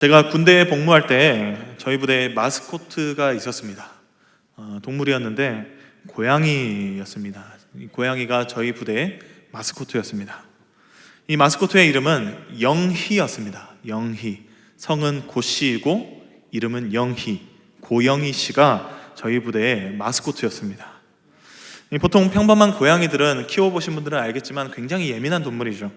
제가 군대에 복무할 때 저희 부대에 마스코트가 있었습니다. 어, 동물이었는데 고양이였습니다. 이 고양이가 저희 부대의 마스코트였습니다. 이 마스코트의 이름은 영희였습니다. 영희. 성은 고씨이고 이름은 영희. 고영희 씨가 저희 부대의 마스코트였습니다. 이 보통 평범한 고양이들은 키워보신 분들은 알겠지만 굉장히 예민한 동물이죠.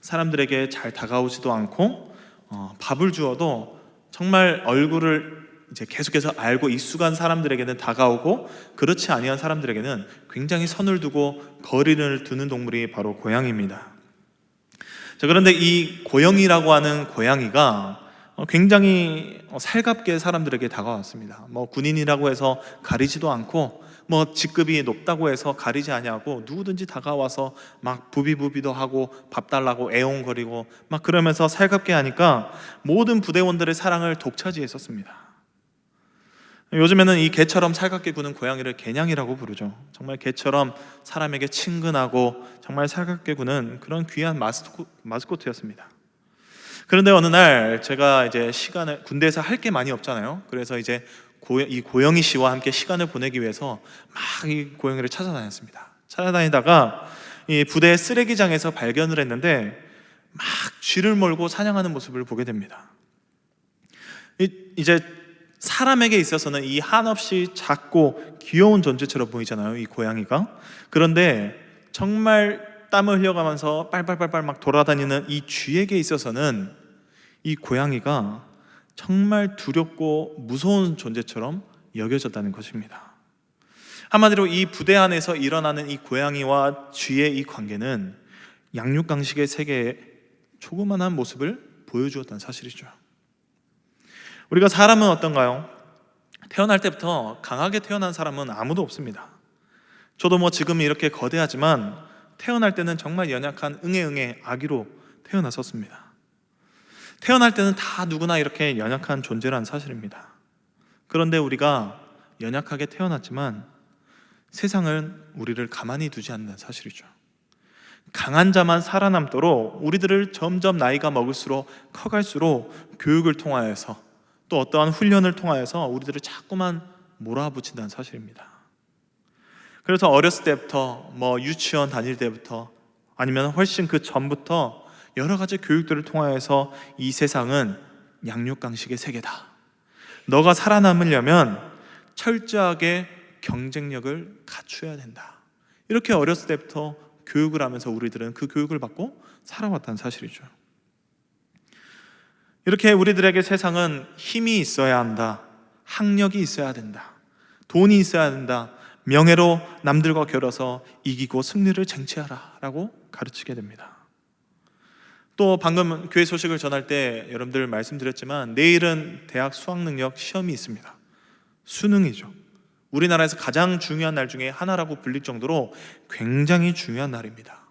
사람들에게 잘 다가오지도 않고 어, 밥을 주어도 정말 얼굴을 이제 계속해서 알고 익숙한 사람들에게는 다가오고 그렇지 아니한 사람들에게는 굉장히 선을 두고 거리를 두는 동물이 바로 고양이입니다. 자, 그런데 이 고영이라고 하는 고양이가 어, 굉장히 어, 살갑게 사람들에게 다가왔습니다. 뭐 군인이라고 해서 가리지도 않고 뭐 직급이 높다고 해서 가리지 아니하고 누구든지 다가와서 막 부비부비도 하고 밥 달라고 애옹거리고 막 그러면서 살갑게 하니까 모든 부대원들의 사랑을 독차지했었습니다. 요즘에는 이 개처럼 살갑게 구는 고양이를 개냥이라고 부르죠. 정말 개처럼 사람에게 친근하고 정말 살갑게 구는 그런 귀한 마스코, 마스코트였습니다. 그런데 어느 날 제가 이제 시간을 군대에서 할 게 많이 없잖아요. 그래서 이제 고, 이 고영희 씨와 함께 시간을 보내기 위해서 막 이 고영이를 찾아다녔습니다. 찾아다니다가 이 부대 쓰레기장에서 발견을 했는데 막 쥐를 몰고 사냥하는 모습을 보게 됩니다. 이, 이제 사람에게 있어서는 이 한없이 작고 귀여운 존재처럼 보이잖아요. 이 고양이가. 그런데 정말 땀을 흘려가면서 빨빨빨빨 막 돌아다니는 이 쥐에게 있어서는 이 고양이가 정말 두렵고 무서운 존재처럼 여겨졌다는 것입니다. 한마디로 이 부대 안에서 일어나는 이 고양이와 쥐의 이 관계는 양육강식의 세계의 조그만한 모습을 보여주었다는 사실이죠. 우리가 사람은 어떤가요? 태어날 때부터 강하게 태어난 사람은 아무도 없습니다. 저도 뭐 지금 이렇게 거대하지만 태어날 때는 정말 연약한 응애응애 아기로 태어났었습니다. 태어날 때는 다 누구나 이렇게 연약한 존재란 사실입니다. 그런데 우리가 연약하게 태어났지만 세상은 우리를 가만히 두지 않는 사실이죠. 강한 자만 살아남도록 우리들을 점점 나이가 먹을수록 커갈수록 교육을 통하여서 또 어떠한 훈련을 통하여서 우리들을 자꾸만 몰아붙인다는 사실입니다. 그래서 어렸을 때부터 뭐 유치원 다닐 때부터 아니면 훨씬 그 전부터 여러 가지 교육들을 통하여서 이 세상은 양육강식의 세계다. 너가 살아남으려면 철저하게 경쟁력을 갖춰야 된다. 이렇게 어렸을 때부터 교육을 하면서 우리들은 그 교육을 받고 살아왔다는 사실이죠. 이렇게 우리들에게 세상은 힘이 있어야 한다. 학력이 있어야 된다. 돈이 있어야 된다. 명예로 남들과 겨뤄서 이기고 승리를 쟁취하라. 라고 가르치게 됩니다. 또 방금 교회 소식을 전할 때 여러분들 말씀드렸지만 내일은 대학 수학 능력 시험이 있습니다. 수능이죠. 우리나라에서 가장 중요한 날 중에 하나라고 불릴 정도로 굉장히 중요한 날입니다.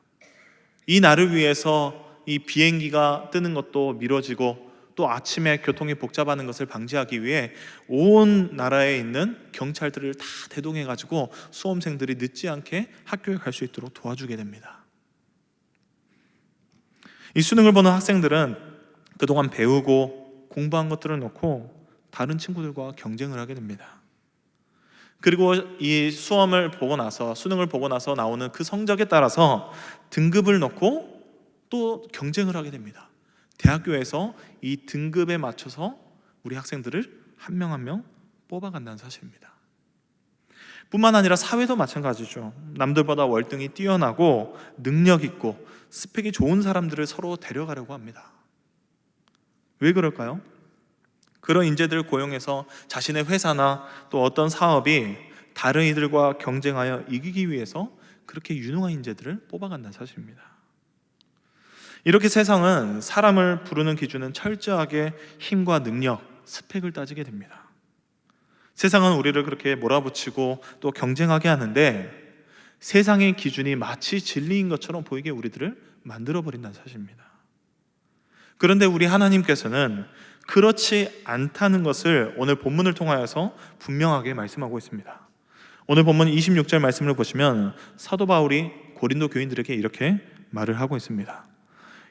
이 날을 위해서 이 비행기가 뜨는 것도 미뤄지고 또 아침에 교통이 복잡하는 것을 방지하기 위해 온 나라에 있는 경찰들을 다 대동해 가지고 수험생들이 늦지 않게 학교에 갈 수 있도록 도와주게 됩니다. 이 수능을 보는 학생들은 그동안 배우고 공부한 것들을 놓고 다른 친구들과 경쟁을 하게 됩니다. 그리고 이 수험을 보고 나서 수능을 보고 나서 나오는 그 성적에 따라서 등급을 놓고 또 경쟁을 하게 됩니다. 대학교에서 이 등급에 맞춰서 우리 학생들을 한 명 한명 뽑아간다는 사실입니다. 뿐만 아니라 사회도 마찬가지죠. 남들보다 월등히 뛰어나고 능력 있고 스펙이 좋은 사람들을 서로 데려가려고 합니다. 왜 그럴까요? 그런 인재들을 고용해서 자신의 회사나 또 어떤 사업이 다른 이들과 경쟁하여 이기기 위해서 그렇게 유능한 인재들을 뽑아간다는 사실입니다. 이렇게 세상은 사람을 부르는 기준은 철저하게 힘과 능력, 스펙을 따지게 됩니다. 세상은 우리를 그렇게 몰아붙이고 또 경쟁하게 하는데 세상의 기준이 마치 진리인 것처럼 보이게 우리들을 만들어 버린다는 사실입니다. 그런데 우리 하나님께서는 그렇지 않다는 것을 오늘 본문을 통하여서 분명하게 말씀하고 있습니다. 오늘 본문 26절 말씀을 보시면 사도 바울이 고린도 교인들에게 이렇게 말을 하고 있습니다.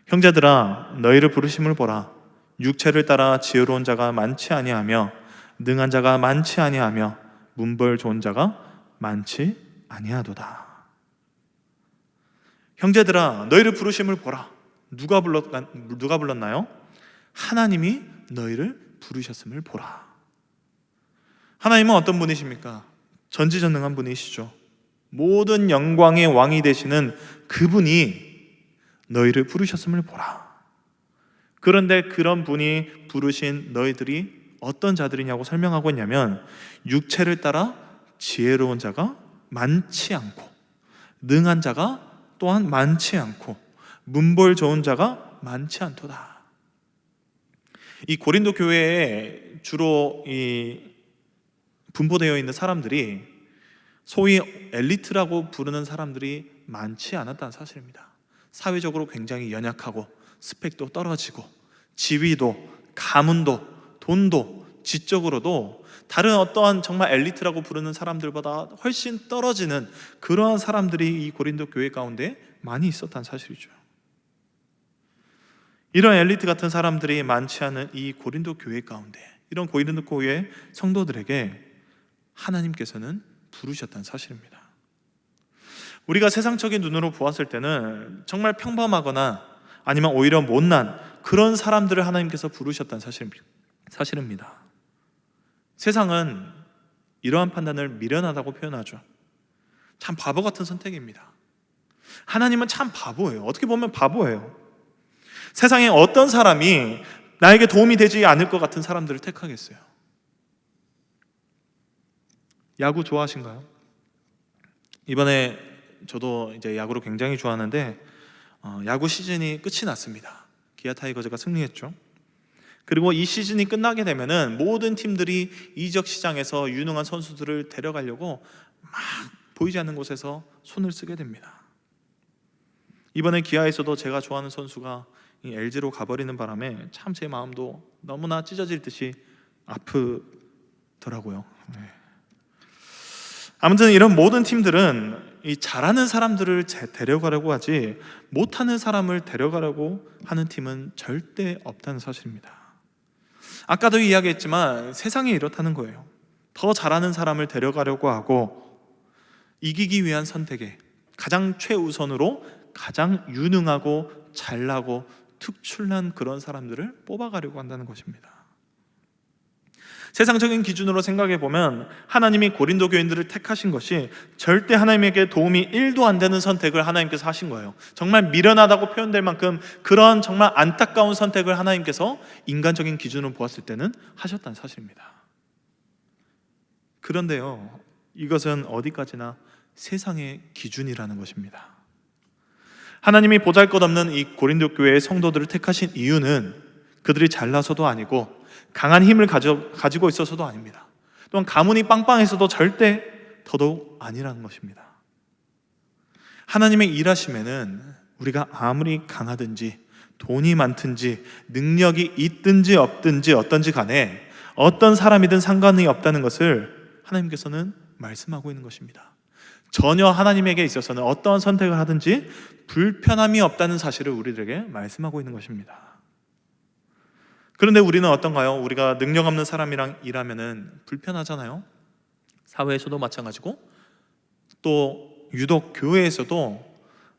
형제들아 너희를 부르심을 보라 육체를 따라 지혜로운 자가 많지 아니하며 능한 자가 많지 아니하며 문벌 좋은 자가 많지 아니하도다. 형제들아 너희를 부르심을 보라. 누가 불렀 누가 불렀나요? 하나님이 너희를 부르셨음을 보라. 하나님은 어떤 분이십니까? 전지전능한 분이시죠. 모든 영광의 왕이 되시는 그분이 너희를 부르셨음을 보라. 그런데 그런 분이 부르신 너희들이 어떤 자들이냐고 설명하고 있냐면 육체를 따라 지혜로운 자가 많지 않고 능한 자가 또한 많지 않고 문벌 좋은 자가 많지 않도다. 이 고린도 교회에 주로 이 분포되어 있는 사람들이 소위 엘리트라고 부르는 사람들이 많지 않았다는 사실입니다. 사회적으로 굉장히 연약하고 스펙도 떨어지고 지위도 가문도 돈도 지적으로도 다른 어떠한 정말 엘리트라고 부르는 사람들보다 훨씬 떨어지는 그러한 사람들이 이 고린도 교회 가운데 많이 있었다는 사실이죠. 이런 엘리트 같은 사람들이 많지 않은 이 고린도 교회 가운데 이런 고린도 교회 성도들에게 하나님께서는 부르셨다는 사실입니다. 우리가 세상적인 눈으로 보았을 때는 정말 평범하거나 아니면 오히려 못난 그런 사람들을 하나님께서 부르셨다는 사실입니다. 세상은 이러한 판단을 미련하다고 표현하죠. 참 바보 같은 선택입니다. 하나님은 참 바보예요. 어떻게 보면 바보예요. 세상에 어떤 사람이 나에게 도움이 되지 않을 것 같은 사람들을 택하겠어요. 야구 좋아하신가요? 이번에 저도 이제 야구를 굉장히 좋아하는데 어, 야구 시즌이 끝이 났습니다. 기아 타이거즈가 승리했죠. 그리고 이 시즌이 끝나게 되면은 모든 팀들이 이적 시장에서 유능한 선수들을 데려가려고 막 보이지 않는 곳에서 손을 쓰게 됩니다. 이번에 기아에서도 제가 좋아하는 선수가 이 LG로 가버리는 바람에 참 제 마음도 너무나 찢어질 듯이 아프더라고요. 네. 아무튼 이런 모든 팀들은 이 잘하는 사람들을 데려가려고 하지 못하는 사람을 데려가려고 하는 팀은 절대 없다는 사실입니다. 아까도 이야기했지만 세상이 이렇다는 거예요. 더 잘하는 사람을 데려가려고 하고 이기기 위한 선택에 가장 최우선으로 가장 유능하고 잘나고 특출난 그런 사람들을 뽑아가려고 한다는 것입니다. 세상적인 기준으로 생각해 보면 하나님이 고린도 교인들을 택하신 것이 절대 하나님에게 도움이 1도 안 되는 선택을 하나님께서 하신 거예요. 정말 미련하다고 표현될 만큼 그런 정말 안타까운 선택을 하나님께서 인간적인 기준으로 보았을 때는 하셨다는 사실입니다. 그런데요, 이것은 어디까지나 세상의 기준이라는 것입니다. 하나님이 보잘 것 없는 이 고린도 교회의 성도들을 택하신 이유는 그들이 잘나서도 아니고 강한 힘을 가져, 가지고 있어서도 아닙니다. 또한 가문이 빵빵해서도 절대 더더욱 아니라는 것입니다. 하나님의 일하심에는 우리가 아무리 강하든지 돈이 많든지 능력이 있든지 없든지 어떤지 간에 어떤 사람이든 상관이 없다는 것을 하나님께서는 말씀하고 있는 것입니다. 전혀 하나님에게 있어서는 어떠한 선택을 하든지 불편함이 없다는 사실을 우리들에게 말씀하고 있는 것입니다. 그런데 우리는 어떤가요? 우리가 능력 없는 사람이랑 일하면은 불편하잖아요. 사회에서도 마찬가지고 또 유독 교회에서도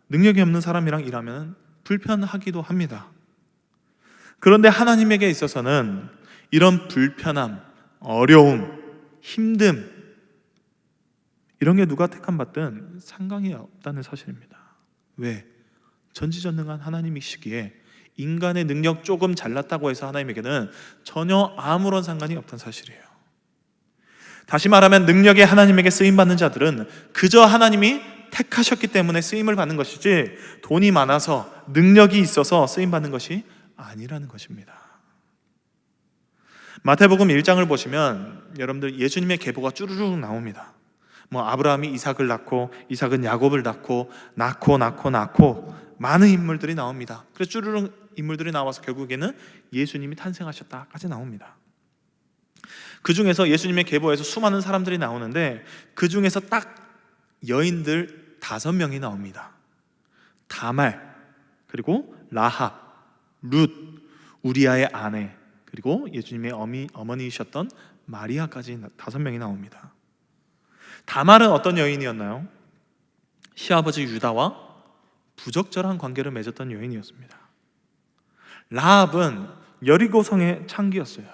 능력이 없는 사람이랑 일하면 불편하기도 합니다. 그런데 하나님에게 있어서는 이런 불편함, 어려움, 힘듦 이런 게 누가 택함 받든 상관이 없다는 사실입니다. 왜? 전지전능한 하나님이시기에 인간의 능력 조금 잘났다고 해서 하나님에게는 전혀 아무런 상관이 없던 사실이에요. 다시 말하면 능력이 하나님에게 쓰임 받는 자들은 그저 하나님이 택하셨기 때문에 쓰임을 받는 것이지 돈이 많아서 능력이 있어서 쓰임 받는 것이 아니라는 것입니다. 마태복음 1장을 보시면 여러분들 예수님의 계보가 쭈르륵 나옵니다. 뭐 아브라함이 이삭을 낳고 이삭은 야곱을 낳고 낳고 낳고 낳고 많은 인물들이 나옵니다. 그래서 쭈르륵 인물들이 나와서 결국에는 예수님이 탄생하셨다까지 나옵니다. 그 중에서 예수님의 계보에서 수많은 사람들이 나오는데 그 중에서 딱 여인들 다섯 명이 나옵니다. 다말 그리고 라합, 룻, 우리아의 아내 그리고 예수님의 어미, 어머니이셨던 마리아까지 나- 다섯 명이 나옵니다. 다말은 어떤 여인이었나요? 시아버지 유다와 부적절한 관계를 맺었던 여인이었습니다. 라합은 여리고성의 창기였어요.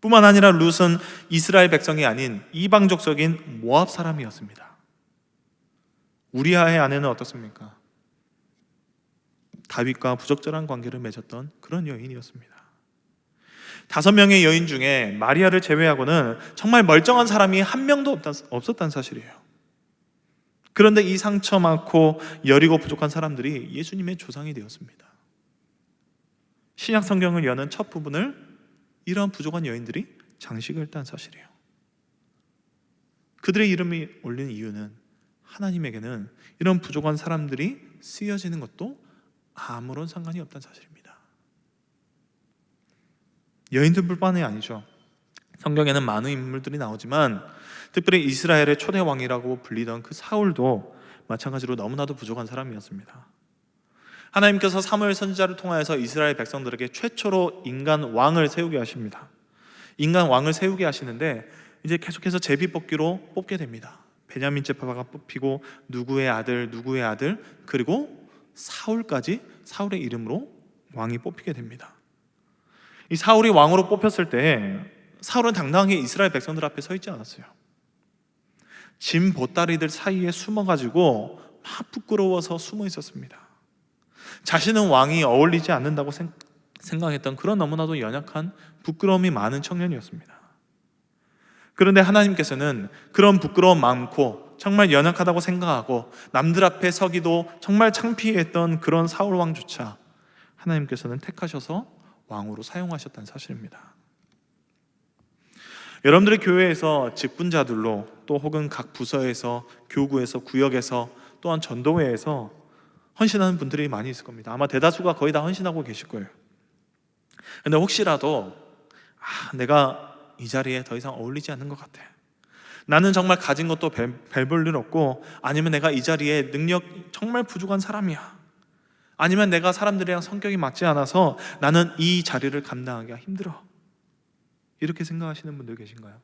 뿐만 아니라 룻은 이스라엘 백성이 아닌 이방 족속인 모압 사람이었습니다. 우리아의 아내는 어떻습니까? 다윗과 부적절한 관계를 맺었던 그런 여인이었습니다. 다섯 명의 여인 중에 마리아를 제외하고는 정말 멀쩡한 사람이 한 명도 없었다는 사실이에요. 그런데 이 상처 많고 여리고 부족한 사람들이 예수님의 조상이 되었습니다. 신약 성경을 여는 첫 부분을 이러한 부족한 여인들이 장식을 했다는 사실이에요. 그들의 이름이 올린 이유는 하나님에게는 이런 부족한 사람들이 쓰여지는 것도 아무런 상관이 없다는 사실입니다. 여인들뿐만이 아니죠. 성경에는 많은 인물들이 나오지만 특별히 이스라엘의 초대 왕이라고 불리던 그 사울도 마찬가지로 너무나도 부족한 사람이었습니다. 하나님께서 사무엘 선지자를 통하여서 이스라엘 백성들에게 최초로 인간 왕을 세우게 하십니다. 인간 왕을 세우게 하시는데 이제 계속해서 제비 뽑기로 뽑게 됩니다. 베냐민 제파가 뽑히고 누구의 아들 누구의 아들 그리고 사울까지 사울의 이름으로 왕이 뽑히게 됩니다. 이 사울이 왕으로 뽑혔을 때 사울은 당당하게 이스라엘 백성들 앞에 서 있지 않았어요. 짐 보따리들 사이에 숨어가지고 막 부끄러워서 숨어 있었습니다. 자신은 왕이 어울리지 않는다고 생- 생각했던 그런 너무나도 연약한 부끄러움이 많은 청년이었습니다. 그런데 하나님께서는 그런 부끄러움 많고 정말 연약하다고 생각하고 남들 앞에 서기도 정말 창피했던 그런 사울 왕조차 하나님께서는 택하셔서 왕으로 사용하셨다는 사실입니다. 여러분들의 교회에서 직분자들로 또 혹은 각 부서에서 교구에서 구역에서 또한 전도회에서 헌신하는 분들이 많이 있을 겁니다. 아마 대다수가 거의 다 헌신하고 계실 거예요. 근데 혹시라도 아, 내가 이 자리에 더 이상 어울리지 않는 것 같아. 나는 정말 가진 것도 별볼일 없고 아니면 내가 이 자리에 능력 정말 부족한 사람이야. 아니면 내가 사람들이랑 성격이 맞지 않아서 나는 이 자리를 감당하기가 힘들어. 이렇게 생각하시는 분들 계신가요?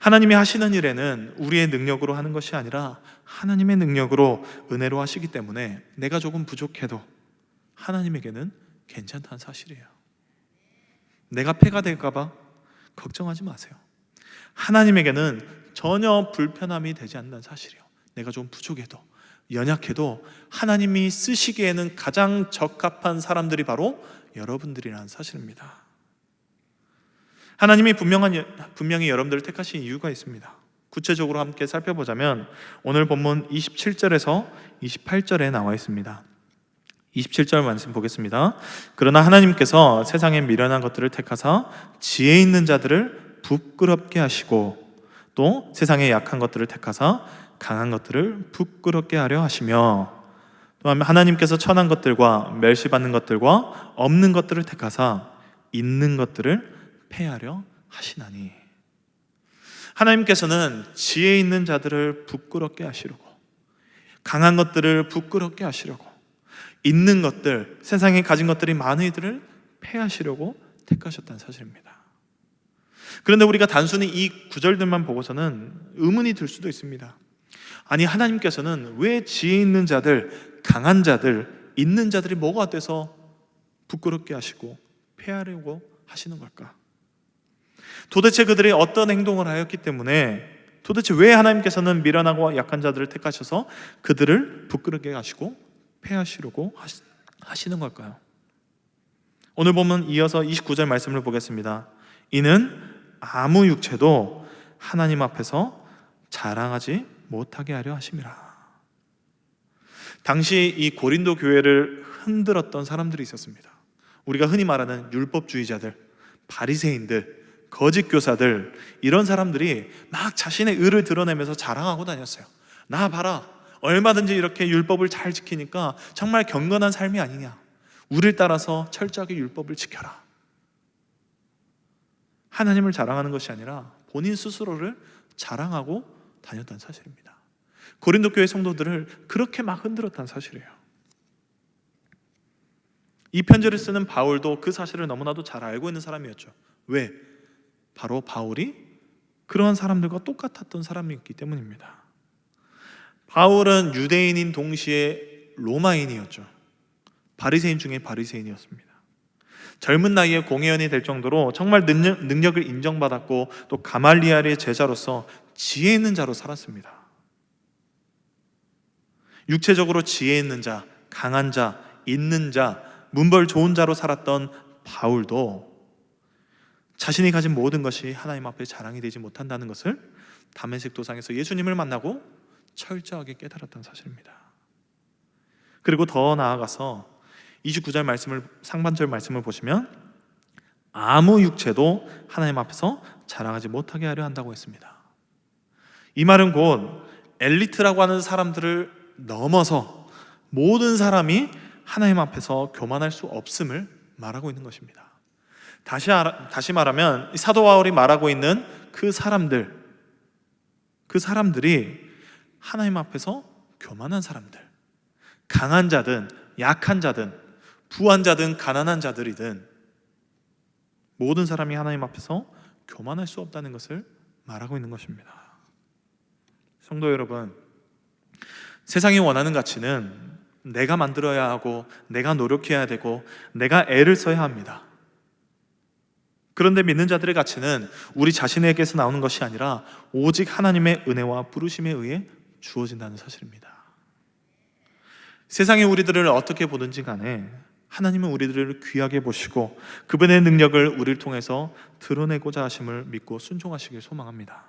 하나님이 하시는 일에는 우리의 능력으로 하는 것이 아니라 하나님의 능력으로 은혜로 하시기 때문에 내가 조금 부족해도 하나님에게는 괜찮다는 사실이에요. 내가 폐가 될까봐 걱정하지 마세요. 하나님에게는 전혀 불편함이 되지 않는 사실이에요. 내가 좀 부족해도 연약해도 하나님이 쓰시기에는 가장 적합한 사람들이 바로 여러분들이라는 사실입니다. 하나님이 분명한, 분명히 여러분들을 택하신 이유가 있습니다. 구체적으로 함께 살펴보자면 오늘 본문 27절에서 28절에 나와 있습니다. 27절 말씀 보겠습니다. 그러나 하나님께서 세상에 미련한 것들을 택하사 지혜 있는 자들을 부끄럽게 하시고 또 세상에 약한 것들을 택하사 강한 것들을 부끄럽게 하려 하시며 또 하나님께서 천한 것들과 멸시받는 것들과 없는 것들을 택하사 있는 것들을 패하려 하시나니 하나님께서는 지혜 있는 자들을 부끄럽게 하시려고 강한 것들을 부끄럽게 하시려고 있는 것들 세상에 가진 것들이 많은 이들을 패하시려고 택하셨다는 사실입니다. 그런데 우리가 단순히 이 구절들만 보고서는 의문이 들 수도 있습니다. 아니 하나님께서는 왜 지혜 있는 자들, 강한 자들, 있는 자들이 뭐가 돼서 부끄럽게 하시고 패하려고 하시는 걸까? 도대체 그들이 어떤 행동을 하였기 때문에 도대체 왜 하나님께서는 미련하고 약한 자들을 택하셔서 그들을 부끄럽게 하시고 패하시려고 하시는 걸까요? 오늘 보면 이어서 29절 말씀을 보겠습니다. 이는 아무 육체도 하나님 앞에서 자랑하지 못하게 하려 하심이라. 당시 이 고린도 교회를 흔들었던 사람들이 있었습니다. 우리가 흔히 말하는 율법주의자들, 바리새인들, 거짓 교사들 이런 사람들이 막 자신의 의를 드러내면서 자랑하고 다녔어요. 나 봐라. 얼마든지 이렇게 율법을 잘 지키니까 정말 경건한 삶이 아니냐. 우리를 따라서 철저하게 율법을 지켜라. 하나님을 자랑하는 것이 아니라 본인 스스로를 자랑하고 다녔다는 사실입니다. 고린도 교회 성도들을 그렇게 막 흔들었다는 사실이에요. 이 편지를 쓰는 바울도 그 사실을 너무나도 잘 알고 있는 사람이었죠. 왜? 바로 바울이 그러한 사람들과 똑같았던 사람이었기 때문입니다. 바울은 유대인인 동시에 로마인이었죠. 바리새인 중에 바리새인이었습니다. 젊은 나이에 공회원이 될 정도로 정말 능력, 능력을 인정받았고 또 가말리알의 제자로서 지혜 있는 자로 살았습니다. 육체적으로 지혜 있는 자, 강한 자, 있는 자, 문벌 좋은 자로 살았던 바울도 자신이 가진 모든 것이 하나님 앞에 자랑이 되지 못한다는 것을 담메색 도상에서 예수님을 만나고 철저하게 깨달았던 사실입니다. 그리고 더 나아가서 29절 말씀을 상반절 말씀을 보시면 아무 육체도 하나님 앞에서 자랑하지 못하게 하려 한다고 했습니다. 이 말은 곧 엘리트라고 하는 사람들을 넘어서 모든 사람이 하나님 앞에서 교만할 수 없음을 말하고 있는 것입니다. 다시 다시 말하면 이 사도 바울이 말하고 있는 그 사람들 그 사람들이 하나님 앞에서 교만한 사람들 강한 자든 약한 자든 부한 자든 가난한 자들이든 모든 사람이 하나님 앞에서 교만할 수 없다는 것을 말하고 있는 것입니다. 성도 여러분, 세상이 원하는 가치는 내가 만들어야 하고 내가 노력해야 되고 내가 애를 써야 합니다. 그런데 믿는 자들의 가치는 우리 자신에게서 나오는 것이 아니라 오직 하나님의 은혜와 부르심에 의해 주어진다는 사실입니다. 세상이 우리들을 어떻게 보든지 간에 하나님은 우리들을 귀하게 보시고 그분의 능력을 우리를 통해서 드러내고자 하심을 믿고 순종하시길 소망합니다.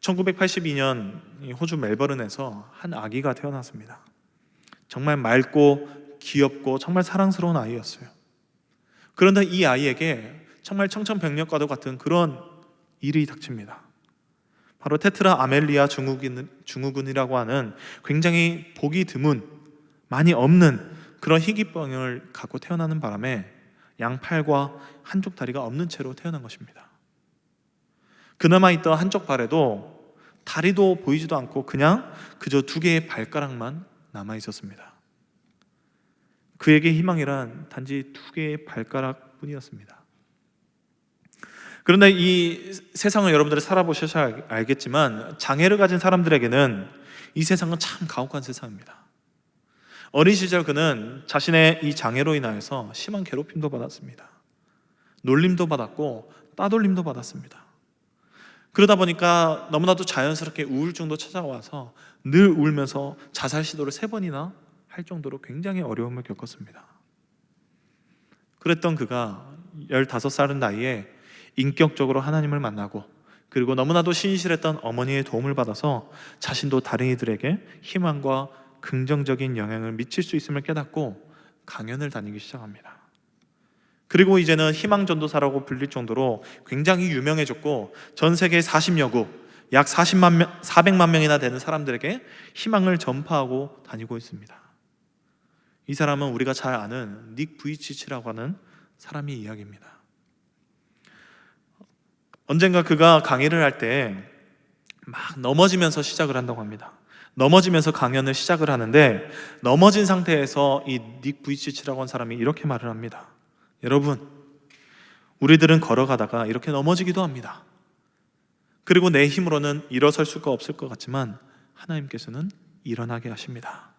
1982년 호주 멜버른에서 한 아기가 태어났습니다. 정말 맑고 귀엽고 정말 사랑스러운 아이였어요. 그런데 이 아이에게 정말 청천벽력과도 같은 그런 일이 닥칩니다. 바로 테트라 아멜리아 증후군, 증후군이라고 하는 굉장히 보기 드문, 많이 없는 그런 희귀병을 갖고 태어나는 바람에 양팔과 한쪽 다리가 없는 채로 태어난 것입니다. 그나마 있던 한쪽 발에도 다리도 보이지도 않고 그냥 그저 두 개의 발가락만 남아 있었습니다. 그에게 희망이란 단지 두 개의 발가락 뿐이었습니다. 그런데 이 세상을 여러분들이 살아보셔야 알겠지만 장애를 가진 사람들에게는 이 세상은 참 가혹한 세상입니다. 어린 시절 그는 자신의 이 장애로 인하여서 심한 괴롭힘도 받았습니다. 놀림도 받았고 따돌림도 받았습니다. 그러다 보니까 너무나도 자연스럽게 우울증도 찾아와서 늘 울면서 자살 시도를 세 번이나 할 정도로 굉장히 어려움을 겪었습니다. 그랬던 그가 15살은 나이에 인격적으로 하나님을 만나고 그리고 너무나도 신실했던 어머니의 도움을 받아서 자신도 다른 이들에게 희망과 긍정적인 영향을 미칠 수 있음을 깨닫고 강연을 다니기 시작합니다. 그리고 이제는 희망 전도사라고 불릴 정도로 굉장히 유명해졌고 전 세계 40여 국, 약 40만 명, 400만 명이나 되는 사람들에게 희망을 전파하고 다니고 있습니다. 이 사람은 우리가 잘 아는 닉 부이치치라고 하는 사람의 이야기입니다. 언젠가 그가 강의를 할 때 막 넘어지면서 시작을 한다고 합니다. 넘어지면서 강연을 시작을 하는데 넘어진 상태에서 이 닉 부이치치라고 하는 사람이 이렇게 말을 합니다. 여러분, 우리들은 걸어가다가 이렇게 넘어지기도 합니다. 그리고 내 힘으로는 일어설 수가 없을 것 같지만 하나님께서는 일어나게 하십니다.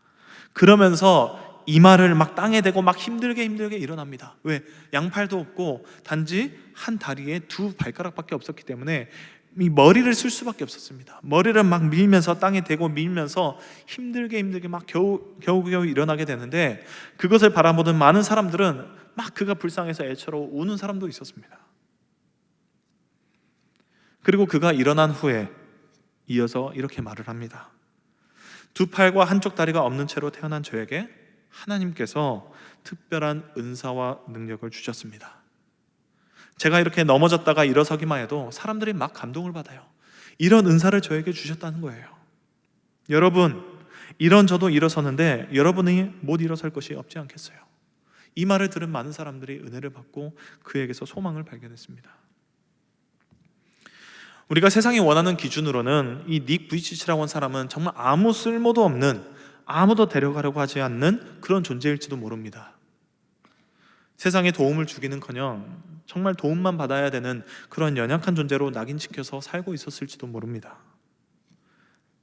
그러면서 이마를 막 땅에 대고 막 힘들게 힘들게 일어납니다. 왜? 양팔도 없고 단지 한 다리에 두 발가락밖에 없었기 때문에 이 머리를 쓸 수밖에 없었습니다. 머리를 막 밀면서 땅에 대고 밀면서 힘들게 힘들게 막 겨우 겨우 겨우 일어나게 되는데 그것을 바라보는 많은 사람들은 막 그가 불쌍해서 애처로 우는 사람도 있었습니다. 그리고 그가 일어난 후에 이어서 이렇게 말을 합니다. 두 팔과 한쪽 다리가 없는 채로 태어난 저에게 하나님께서 특별한 은사와 능력을 주셨습니다. 제가 이렇게 넘어졌다가 일어서기만 해도 사람들이 막 감동을 받아요. 이런 은사를 저에게 주셨다는 거예요. 여러분, 이런 저도 일어섰는데 여러분이 못 일어설 것이 없지 않겠어요? 이 말을 들은 많은 사람들이 은혜를 받고 그에게서 소망을 발견했습니다. 우리가 세상이 원하는 기준으로는 이 닉 부이치치라고 한 사람은 정말 아무 쓸모도 없는 아무도 데려가려고 하지 않는 그런 존재일지도 모릅니다. 세상에 도움을 주기는커녕 정말 도움만 받아야 되는 그런 연약한 존재로 낙인 찍혀서 살고 있었을지도 모릅니다.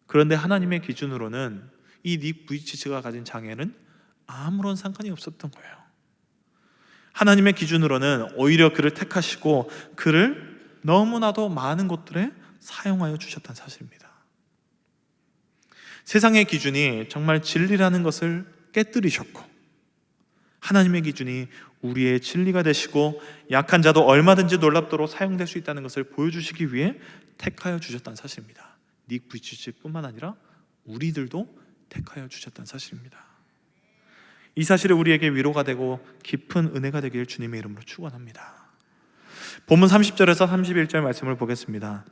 그런데 하나님의 기준으로는 이 닉 부이치츠가 가진 장애는 아무런 상관이 없었던 거예요. 하나님의 기준으로는 오히려 그를 택하시고 그를 너무나도 많은 곳들에 사용하여 주셨다는 사실입니다. 세상의 기준이 정말 진리라는 것을 깨뜨리셨고 하나님의 기준이 우리의 진리가 되시고 약한 자도 얼마든지 놀랍도록 사용될 수 있다는 것을 보여주시기 위해 택하여 주셨다는 사실입니다. 닉 부이치츠뿐만 아니라 우리들도 택하여 주셨다는 사실입니다. 이 사실이 우리에게 위로가 되고 깊은 은혜가 되길 주님의 이름으로 축원합니다. 본문 30절에서 31절 말씀을 보겠습니다.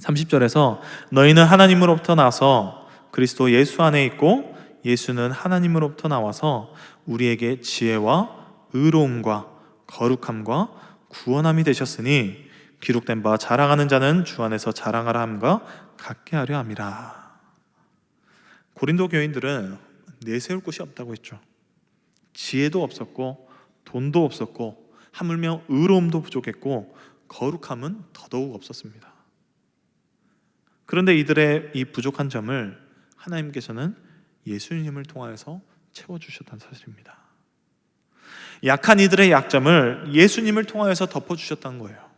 30절에서 너희는 하나님으로부터 나서 그리스도 예수 안에 있고 예수는 하나님으로부터 나와서 우리에게 지혜와 의로움과 거룩함과 구원함이 되셨으니 기록된 바 자랑하는 자는 주 안에서 자랑하라 함과 같게 하려 함이라. 고린도 교인들은 내세울 곳이 없다고 했죠. 지혜도 없었고 돈도 없었고 하물며 의로움도 부족했고 거룩함은 더더욱 없었습니다. 그런데 이들의 이 부족한 점을 하나님께서는 예수님을 통하여서 채워 주셨다는 사실입니다. 약한 이들의 약점을 예수님을 통하여서 덮어 주셨다는 거예요.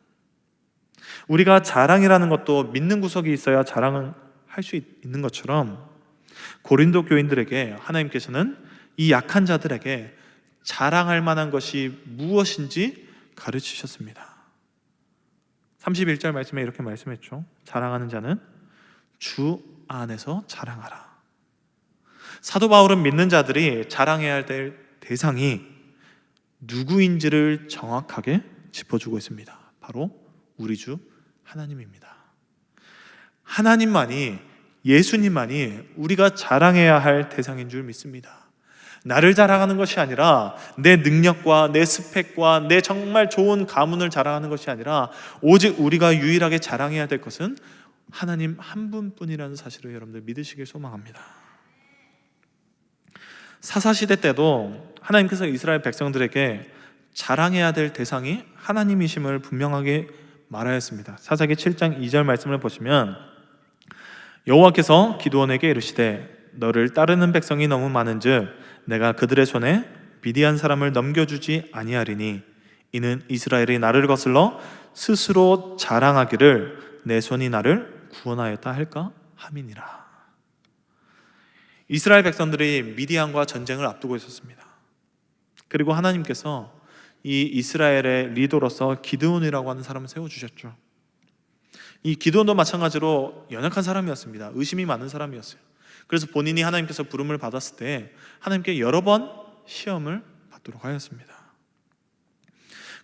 우리가 자랑이라는 것도 믿는 구석이 있어야 자랑을 할수 있는 것처럼 고린도 교인들에게 하나님께서는 이 약한 자들에게 자랑할 만한 것이 무엇인지 가르치셨습니다. 31절 말씀에 이렇게 말씀했죠. 자랑하는 자는 주 안에서 자랑하라. 사도 바울은 믿는 자들이 자랑해야 될 대상이 누구인지를 정확하게 짚어주고 있습니다. 바로 우리 주 하나님입니다. 하나님만이 예수님만이 우리가 자랑해야 할 대상인 줄 믿습니다. 나를 자랑하는 것이 아니라 내 능력과 내 스펙과 내 정말 좋은 가문을 자랑하는 것이 아니라 오직 우리가 유일하게 자랑해야 될 것은 하나님 한 분뿐이라는 사실을 여러분들 믿으시길 소망합니다. 사사시대 때도 하나님께서 이스라엘 백성들에게 자랑해야 될 대상이 하나님이심을 분명하게 말하였습니다. 사사기 7장 2절 말씀을 보시면 여호와께서 기드온에게 이르시되 너를 따르는 백성이 너무 많은즉 내가 그들의 손에 비디한 사람을 넘겨주지 아니하리니 이는 이스라엘이 나를 거슬러 스스로 자랑하기를 내 손이 나를 구원하였다 할까 함이니라. 이스라엘 백성들이 미디안과 전쟁을 앞두고 있었습니다. 그리고 하나님께서 이 이스라엘의 리더로서 기드온이라고 하는 사람을 세워 주셨죠. 이 기드온도 마찬가지로 연약한 사람이었습니다. 의심이 많은 사람이었어요. 그래서 본인이 하나님께서 부름을 받았을 때 하나님께 여러 번 시험을 받도록 하였습니다.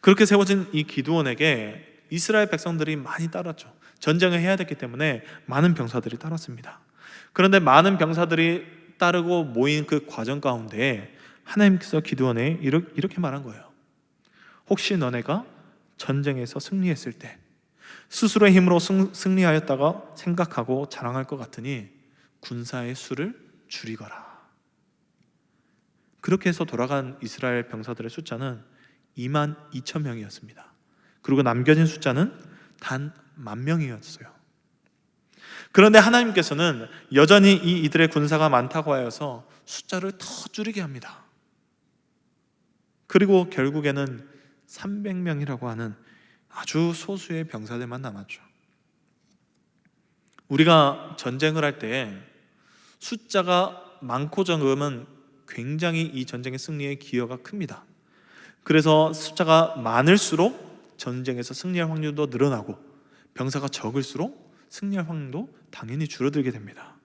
그렇게 세워진 이 기드온에게 이스라엘 백성들이 많이 따랐죠. 전쟁을 해야 됐기 때문에 많은 병사들이 따랐습니다. 그런데 많은 병사들이 따르고 모인 그 과정 가운데 하나님께서 기드온에 이렇게 말한 거예요. 혹시 너네가 전쟁에서 승리했을 때 스스로의 힘으로 승리하였다가 생각하고 자랑할 것 같으니 군사의 수를 줄이거라. 그렇게 해서 돌아간 이스라엘 병사들의 숫자는 2만 2천 명이었습니다. 그리고 남겨진 숫자는 단 만 명이었어요. 그런데 하나님께서는 여전히 이 이들의 군사가 많다고 하여서 숫자를 더 줄이게 합니다. 그리고 결국에는 300명이라고 하는 아주 소수의 병사들만 남았죠. 우리가 전쟁을 할 때 숫자가 많고 적으면 굉장히 이 전쟁의 승리에 기여가 큽니다. 그래서 숫자가 많을수록 전쟁에서 승리할 확률도 늘어나고 병사가 적을수록 승리할 확률도 당연히 줄어들게 됩니다.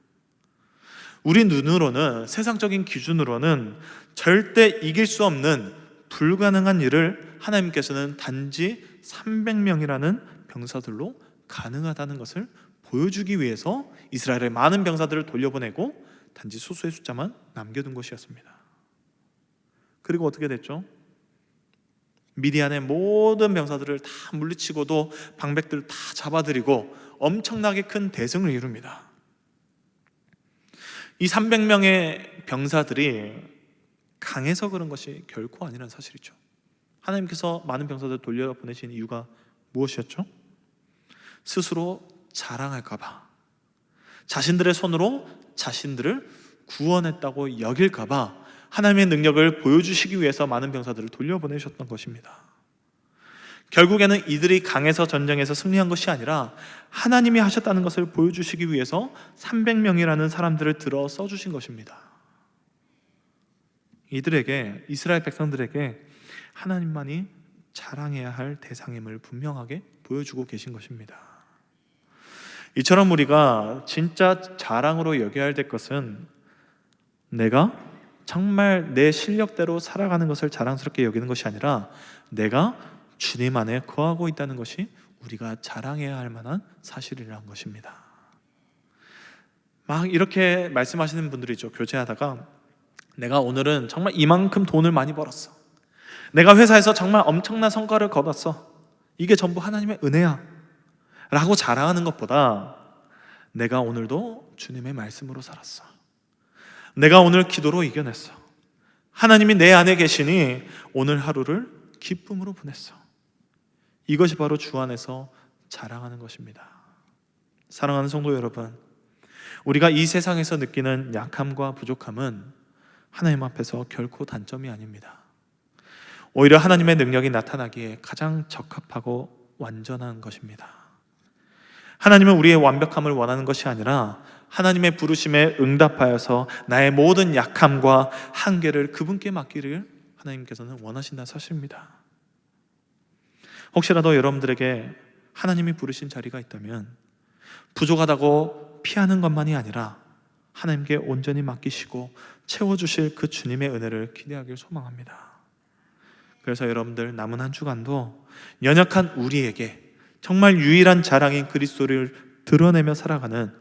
우리 눈으로는 세상적인 기준으로는 절대 이길 수 없는 불가능한 일을 하나님께서는 단지 300명이라는 병사들로 가능하다는 것을 보여주기 위해서 이스라엘의 많은 병사들을 돌려보내고 단지 소수의 숫자만 남겨둔 것이었습니다. 그리고 어떻게 됐죠? 미디안의 모든 병사들을 다 물리치고도 방백들을 다 잡아들이고 엄청나게 큰 대승을 이룹니다. 이 300명의 병사들이 강해서 그런 것이 결코 아니라는 사실이죠. 하나님께서 많은 병사들 돌려보내신 이유가 무엇이었죠? 스스로 자랑할까봐, 자신들의 손으로 자신들을 구원했다고 여길까봐 하나님의 능력을 보여주시기 위해서 많은 병사들을 돌려보내셨던 것입니다. 결국에는 이들이 강해서 전쟁에서 승리한 것이 아니라 하나님이 하셨다는 것을 보여주시기 위해서 300명이라는 사람들을 들어 써주신 것입니다. 이들에게 이스라엘 백성들에게 하나님만이 자랑해야 할 대상임을 분명하게 보여주고 계신 것입니다. 이처럼 우리가 진짜 자랑으로 여겨야 될 것은 내가 정말 내 실력대로 살아가는 것을 자랑스럽게 여기는 것이 아니라 내가 주님 안에 거하고 있다는 것이 우리가 자랑해야 할 만한 사실이라는 것입니다. 막 이렇게 말씀하시는 분들이 있죠. 교제하다가 내가 오늘은 정말 이만큼 돈을 많이 벌었어. 내가 회사에서 정말 엄청난 성과를 거뒀어. 이게 전부 하나님의 은혜야. 라고 자랑하는 것보다 내가 오늘도 주님의 말씀으로 살았어. 내가 오늘 기도로 이겨냈어. 하나님이 내 안에 계시니 오늘 하루를 기쁨으로 보냈어. 이것이 바로 주 안에서 자랑하는 것입니다. 사랑하는 성도 여러분, 우리가 이 세상에서 느끼는 약함과 부족함은 하나님 앞에서 결코 단점이 아닙니다. 오히려 하나님의 능력이 나타나기에 가장 적합하고 완전한 것입니다. 하나님은 우리의 완벽함을 원하는 것이 아니라 하나님의 부르심에 응답하여서 나의 모든 약함과 한계를 그분께 맡기를 하나님께서는 원하신다는 사실입니다. 혹시라도 여러분들에게 하나님이 부르신 자리가 있다면 부족하다고 피하는 것만이 아니라 하나님께 온전히 맡기시고 채워주실 그 주님의 은혜를 기대하길 소망합니다. 그래서 여러분들 남은 한 주간도 연약한 우리에게 정말 유일한 자랑인 그리스도를 드러내며 살아가는